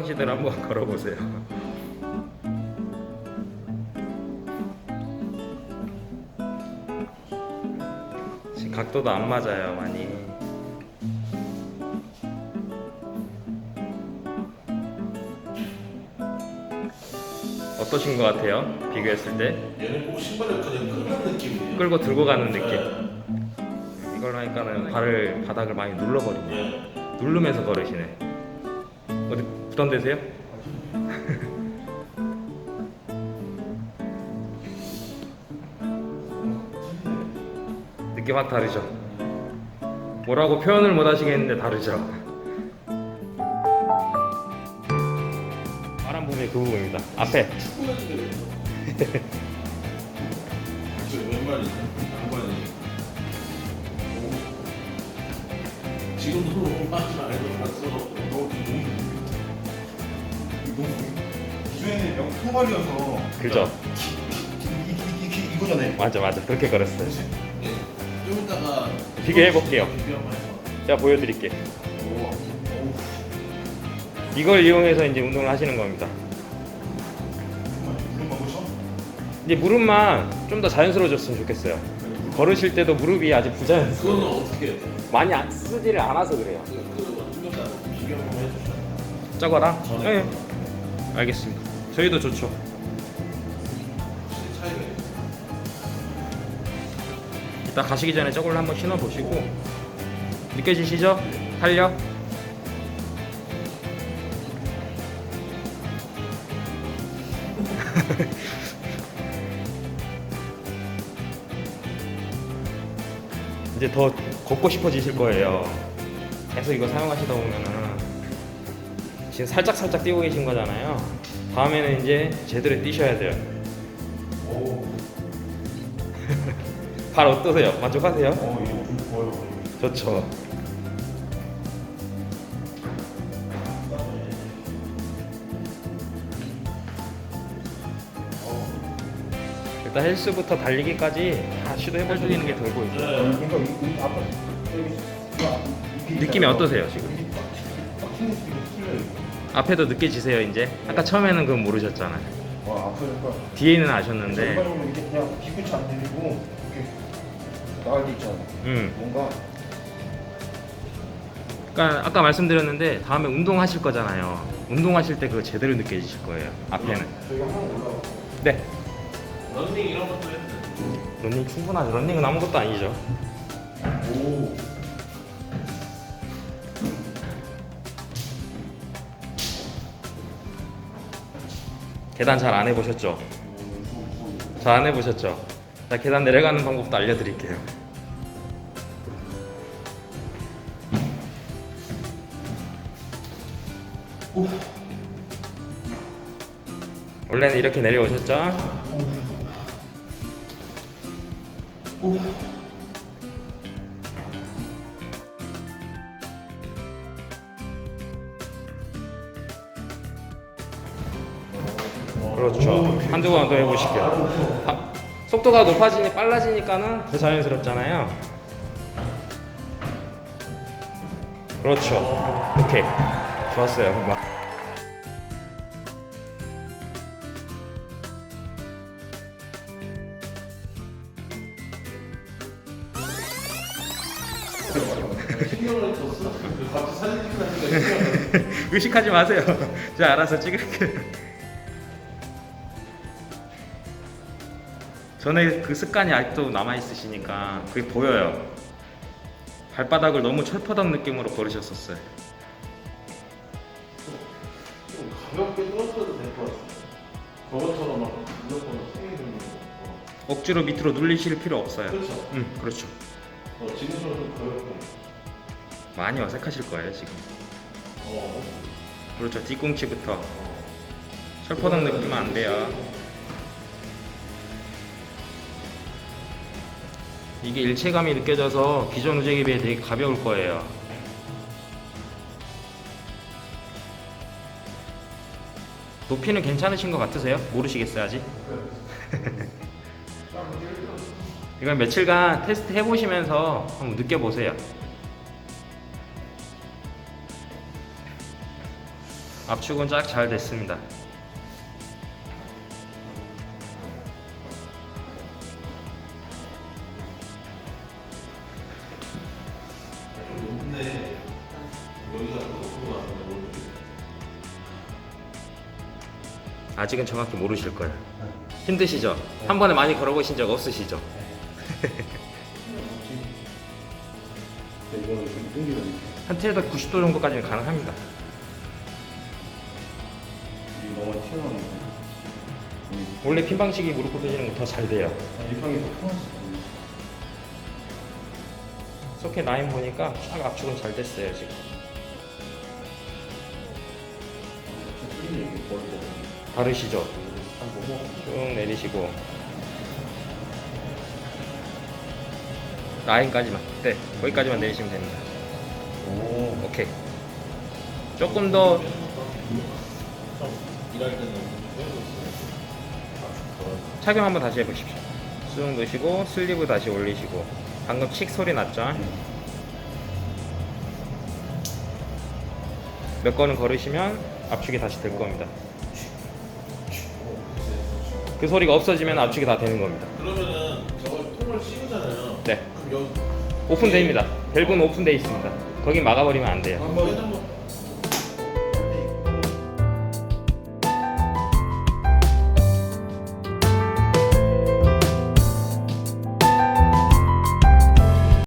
시들 한번 걸어보세요. 지금 각도도 안 맞아요, 많이. 어떠신 것 같아요? 비교했을 때 얘는 꼭 신발을 그냥 끄는 느낌이에요. 끌고 들고 가는 느낌. 네. 이걸로 하니까는 발을 바닥을 많이 눌러버리네. 네. 누르면서 걸으시네. 어디 부담되세요? 느낌 확 다르죠? 뭐라고 표현을 못 하시겠는데 다르죠? 바람 부분이 그 부분입니다. 앞에. 저 왼발이 양발이. 지금도 봤어. 통발이어서 그죠? 이, 이, 이, 이, 이거잖아요. 맞아, 맞아. 그렇게 걸었어요. 네. 좀 이따가 비교해볼게요. 비교 한번 해봐. 제가 보여드릴게요. 오. 이걸 이용해서 이제 운동을 하시는 겁니다. 이제 무릎만 좀 더 자연스러워졌으면 좋겠어요. 걸으실 때도 무릎이 아직 부자연스러워. 그거는 어떻게 해요? 많이 안, 쓰지를 않아서 그래요. 그거 좀 이따가 비교 한번 해주세요. 저거랑? 전에. 네. 알겠습니다. 저희도 좋죠. 이따 가시기 전에 저걸 한번 신어보시고 느껴지시죠? 탄력? 이제 더 걷고 싶어지실 거예요. 계속 이거 사용하시다 보면은 지금 살짝 살짝 뛰고 계신 거잖아요. 다음에는 이제 제대로 뛰셔야 돼요. 오, 발 어떠세요? 만족하세요? 어, 이거 좀 좋아요. 좋죠. 일단 헬스부터 달리기까지 다 시도해 보시는 게 돌고 있죠. 그러니까 이, 이 아까 여기 느낌이 어떠세요, 지금? 딱 튕길 수 있고 틀려요. 앞에도 느껴지세요 이제? 아까 처음에는 그건 모르셨잖아요. 와, 아프니까. 뒤에는 아셨는데, 일반적으로 이게 그냥 뒤꿈치 안 들리고 이렇게 나갈 때 있잖아요. 음, 뭔가 그러니까 아까 말씀드렸는데 다음에 운동하실 거잖아요. 운동하실 때 그거 제대로 느껴지실 거예요. 앞에는. 저희가 한번 올라가. 네. 런닝 이런 것도 돼. 런닝 충분하죠. 런닝은 아무것도 아니죠. 오, 계단 잘 안 해보셨죠? 잘 안 해보셨죠? 자, 계단 내려가는 방법도 알려드릴게요. 원래는 이렇게 내려오셨죠? 그렇죠. 한두 번 더 해보실게요. 아, 속도가 높아지니 빨라지니까는 더 자연스럽잖아요. 그렇죠. 오케이. 좋았어요. 막. 의식하지 마세요. 제가 알아서 찍을게요. 전에 그 습관이 아직도 남아 있으시니까 그게 보여요. 발바닥을 너무 철퍼덕 느낌으로 걸으셨었어요. 좀 가볍게 떨어져도 될 것 같아요. 저것처럼 막 무조건 세게 들는 거. 억지로 밑으로 눌리실 필요 없어요. 그렇죠. 음, 그렇죠. 어, 지금처럼 좀 가볍게. 많이 어색하실 거예요 지금. 어. 그렇죠. 뒤꿈치부터 철퍼덕 느끼면 안 돼요. 이게 일체감이 느껴져서 기존 우재기에 비해 되게 가벼울 거예요. 높이는 괜찮으신 것 같으세요? 모르시겠어요 아직? 이건 며칠간 테스트 해보시면서 한번 느껴보세요. 압축은 쫙 잘 됐습니다. 아직은 정확히 모르실 거예요. 힘드시죠? 한 번에 많이 걸어보신 적 없으시죠? 근데 이거는 좀 땡기는 한 틀에도 90도 정도까지는 가능합니다. 이 너무 튀어나오는 거. 원래 핀 방식이 무릎 굽혀지는 거 더 잘 돼요. 이 방이 더 편하지. 소켓 라인 보니까 쫙 압축은 잘 됐어요 지금. 보고. 쭉 내리시고. 라인까지만. 네 거기까지만 내리시면 됩니다. 오. 오케이. 조금 더 일할 때는 착용 한번 다시 해보십시오. 쑥 넣으시고 슬리브 다시 올리시고. 방금 칙 소리 났죠? 몇 건은 걸으시면 압축이 다시 될 겁니다 그 소리가 없어지면 압축이 다 되는 겁니다. 그러면은 저걸 통을 씌우잖아요. 네. 그럼 여기 오픈됩니다. 밸브는 오픈되어 있습니다. 거기 막아버리면 안 돼요. 한번